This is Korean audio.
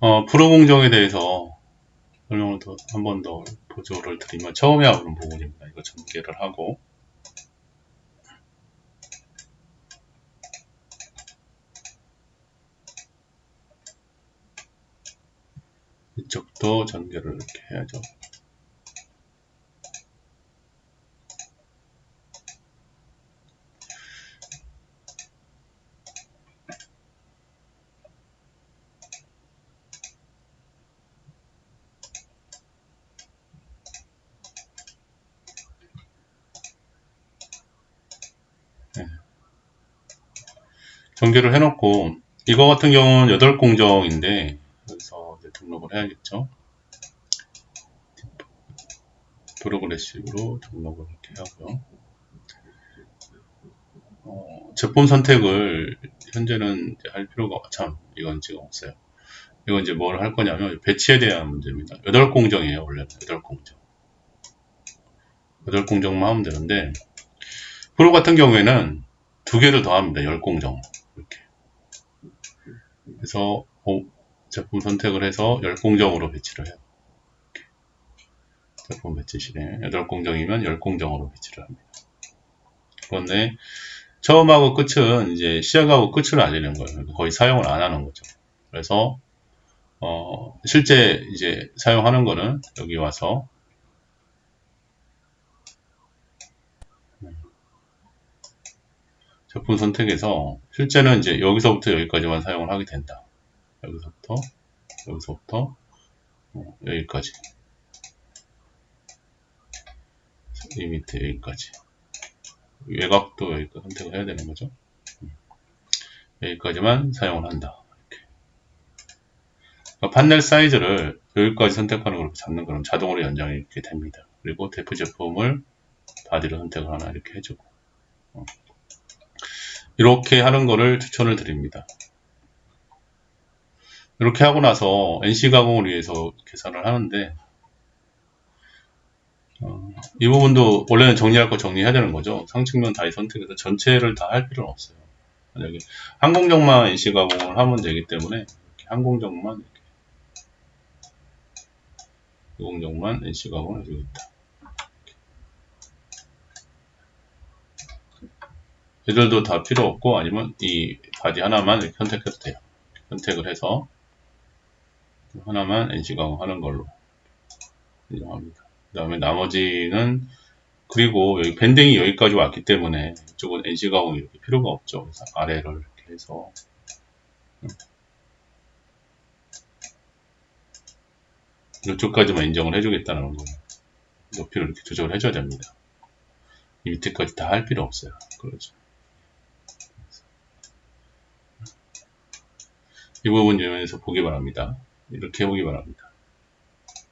어, 프로 공정에 대해서 설명을 한번 더 보조를 드리면 처음에 하는 부분입니다. 이거 전개를 하고 이쪽도 전개를 이렇게 해야죠. 전개를 해놓고 이거 같은 경우는 8공정인데 여기서 등록을 해야겠죠. 프로그레시브로 등록을 이렇게 하고요. 어, 제품 선택을 현재는 할 필요가 참 이건 지금 없어요. 이건 이제 뭘 할 거냐면 배치에 대한 문제입니다. 8공정이에요 원래는. 8공정. 8공정만 하면 되는데 프로 같은 경우에는 두 개를 더 합니다. 10공정 어, 제품 선택을 해서 10공정으로 배치를 해요. 제품 배치실에 8공정이면 10공정으로 배치를 합니다. 그런데 처음하고 끝은 이제 시작하고 끝을 알리는 거예요. 거의 사용을 안 하는 거죠. 그래서 어, 실제 이제 사용하는 거는 여기 와서 제품 선택에서 실제는 이제 여기서부터 여기까지만 사용을 하게 된다. 여기서부터 여기서부터 어, 여기까지 이 밑에 여기까지 외곽도 여기까지 선택을 해야 되는 거죠. 음. 여기까지만 사용을 한다. 그러니까 판넬 사이즈를 여기까지 선택하는 걸 잡는 거는 자동으로 연장이 이렇게 됩니다. 그리고 대표 제품을 바디를 선택을 하나 이렇게 해주고 어. 이렇게 하는 거를 추천을 드립니다. 이렇게 하고 나서 NC 가공을 위해서 계산을 하는데 어, 이 부분도 원래는 정리할 거 정리해야 되는 거죠. 상측면 다이 선택해서 전체를 다 할 필요는 없어요. 만약에 한 공정만 NC 가공을 하면 되기 때문에 이렇게 한 공정만 이렇게 이 공정만 NC 가공을 해주겠다. 얘들도 다 필요 없고 아니면 이 바디 하나만 이렇게 선택해도 돼요. 선택을 해서 하나만 NC 가공하는 걸로 인정합니다. 그 다음에 나머지는 그리고 여기 밴딩이 여기까지 왔기 때문에 이쪽은 NC 가공이 이렇게 필요가 없죠. 그래서 아래를 이렇게 해서 이쪽까지만 인정을 해주겠다는 거예요. 높이를 이렇게 조절을 해줘야 됩니다. 이 밑에까지 다 할 필요 없어요. 그렇죠. 이 부분 유면에서 보기 바랍니다. 이렇게 해보기 바랍니다.